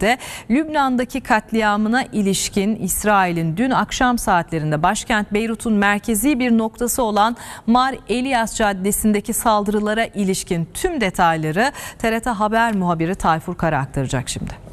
de Lübnan'daki katliamına ilişkin İsrail'in dün akşam saatlerinde başkent Beyrut'un merkezi bir noktası olan Mar Elias Caddesi'ndeki saldırılara ilişkin tüm detayları TRT Haber muhabiri Tayfur Kara aktaracak şimdi.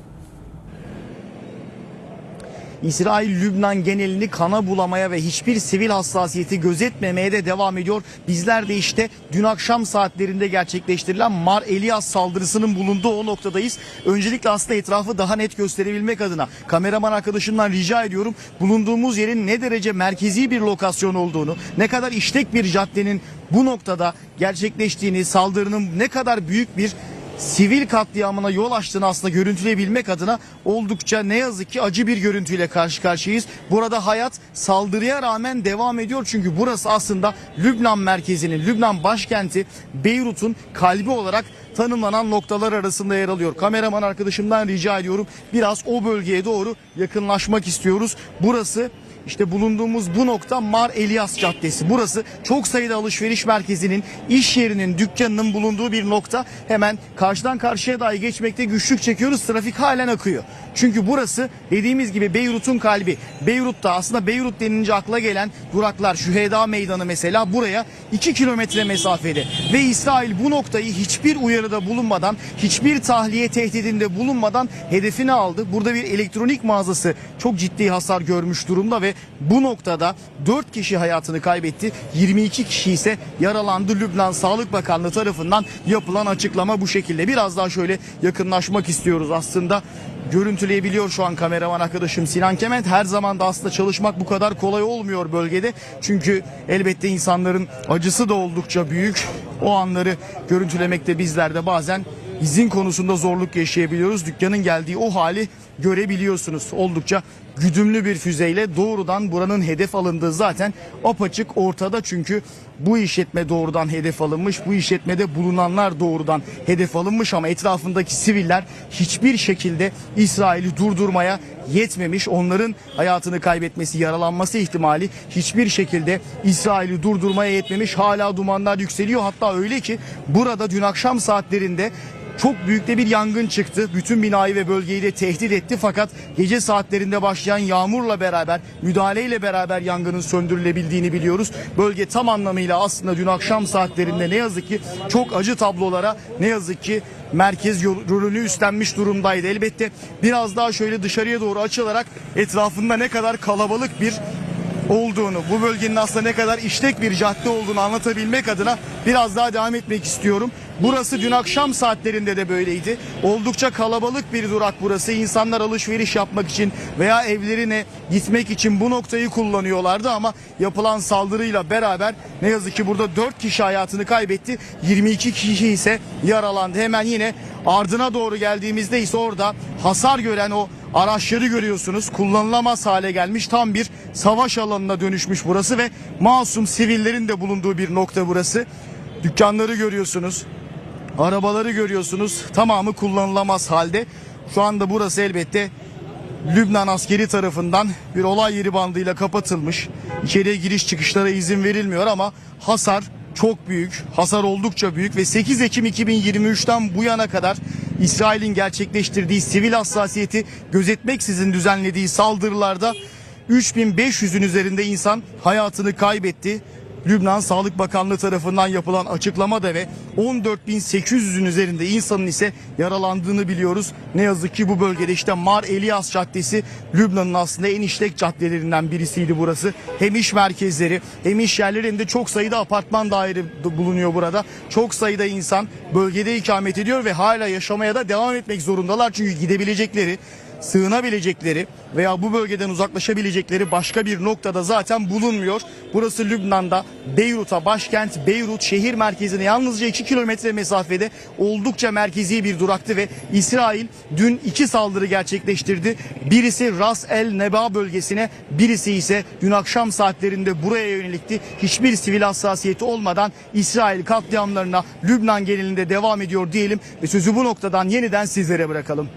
İsrail Lübnan genelini kana bulamaya ve hiçbir sivil hassasiyeti gözetmemeye de devam ediyor. Bizler de işte dün akşam saatlerinde gerçekleştirilen Mar Elias saldırısının bulunduğu o noktadayız. Öncelikle aslında etrafı daha net gösterebilmek adına kameraman arkadaşımdan rica ediyorum. Bulunduğumuz yerin ne derece merkezi bir lokasyon olduğunu, ne kadar işlek bir caddenin bu noktada gerçekleştiğini, saldırının ne kadar büyük bir sivil katliamına yol açtığını aslında görüntüleyebilmek adına oldukça ne yazık ki acı bir görüntüyle karşı karşıyayız. Burada hayat saldırıya rağmen devam ediyor çünkü burası aslında Lübnan merkezinin, Lübnan başkenti Beyrut'un kalbi olarak tanımlanan noktalar arasında yer alıyor. Kameraman arkadaşımdan rica ediyorum biraz o bölgeye doğru yakınlaşmak istiyoruz. Burası işte bulunduğumuz bu nokta Mar Elias Caddesi. Burası çok sayıda alışveriş merkezinin, iş yerinin, dükkanının bulunduğu bir nokta. Hemen karşıdan karşıya dahi geçmekte güçlük çekiyoruz. Trafik halen akıyor. Çünkü burası dediğimiz gibi Beyrut'un kalbi. Beyrut'ta aslında Beyrut denince akla gelen duraklar Şüheda Meydanı mesela buraya 2 kilometre mesafede. Ve İsrail bu noktayı hiçbir uyarıda bulunmadan, hiçbir tahliye tehdidinde bulunmadan hedefine aldı. Burada bir elektronik mağazası çok ciddi hasar görmüş durumda ve bu noktada 4 kişi hayatını kaybetti. 22 kişi ise yaralandı. Lübnan Sağlık Bakanlığı tarafından yapılan açıklama bu şekilde. Biraz daha şöyle yakınlaşmak istiyoruz aslında. Görüntüleyebiliyor şu an kameraman arkadaşım Sinan Kement. Her zaman da aslında çalışmak bu kadar kolay olmuyor bölgede. Çünkü elbette insanların acısı da oldukça büyük. O anları görüntülemekte bizler de bazen izin konusunda zorluk yaşayabiliyoruz. Dükkanın geldiği o hali görebiliyorsunuz. Oldukça güdümlü bir füzeyle doğrudan buranın hedef alındığı zaten apaçık ortada çünkü bu işletme doğrudan hedef alınmış. Bu işletmede bulunanlar doğrudan hedef alınmış ama etrafındaki siviller hiçbir şekilde İsrail'i durdurmaya yetmemiş. Onların hayatını kaybetmesi, yaralanması ihtimali hiçbir şekilde İsrail'i durdurmaya yetmemiş. Hala dumanlar yükseliyor. Hatta öyle ki burada dün akşam saatlerinde çok büyük de bir yangın çıktı. Bütün binayı ve bölgeyi de tehdit etti fakat gece saatlerinde başlayan yağmurla beraber, müdahaleyle beraber yangının söndürülebildiğini biliyoruz. Bölge tam anlamıyla aslında dün akşam saatlerinde ne yazık ki çok acı tablolara ne yazık ki merkez rolünü üstlenmiş durumdaydı. Elbette biraz daha şöyle dışarıya doğru açılarak etrafında ne kadar kalabalık bir olduğunu, bu bölgenin aslında ne kadar işlek bir cadde olduğunu anlatabilmek adına biraz daha devam etmek istiyorum. Burası dün akşam saatlerinde de böyleydi. Oldukça kalabalık bir durak burası. İnsanlar alışveriş yapmak için veya evlerine gitmek için bu noktayı kullanıyorlardı ama yapılan saldırıyla beraber ne yazık ki burada 4 kişi hayatını kaybetti. 22 kişi ise yaralandı. Hemen yine ardına doğru geldiğimizde ise orada hasar gören o araçları görüyorsunuz. Kullanılamaz hale gelmiş tam bir savaş alanına dönüşmüş burası ve masum sivillerin de bulunduğu bir nokta burası. Dükkanları görüyorsunuz. Arabaları görüyorsunuz. Tamamı kullanılamaz halde. Şu anda burası elbette Lübnan askeri tarafından bir olay yeri bandıyla kapatılmış. İçeriye giriş çıkışlara izin verilmiyor ama hasar çok büyük. Hasar oldukça büyük ve 8 Ekim 2023'ten bu yana kadar İsrail'in gerçekleştirdiği sivil hassasiyeti gözetmeksizin düzenlediği saldırılarda 3500'ün üzerinde insan hayatını kaybetti. Lübnan Sağlık Bakanlığı tarafından yapılan açıklamada ve 14.800'ün üzerinde insanın ise yaralandığını biliyoruz. Ne yazık ki bu bölgede işte Mar Elias Caddesi Lübnan'ın aslında en işlek caddelerinden birisiydi burası. Hem iş merkezleri hem iş yerleri hem de çok sayıda apartman daire bulunuyor burada. Çok sayıda insan bölgede ikamet ediyor ve hala yaşamaya da devam etmek zorundalar. Çünkü gidebilecekleri sığınabilecekleri veya bu bölgeden uzaklaşabilecekleri başka bir noktada zaten bulunmuyor. Burası Lübnan'da Beyrut'a başkent Beyrut şehir merkezine yalnızca 2 kilometre mesafede oldukça merkezi bir duraktı ve İsrail dün iki saldırı gerçekleştirdi. Birisi Ras El Neba bölgesine birisi ise dün akşam saatlerinde buraya yönelikti. Hiçbir sivil hassasiyeti olmadan İsrail katliamlarına Lübnan genelinde devam ediyor diyelim ve sözü bu noktadan yeniden sizlere bırakalım.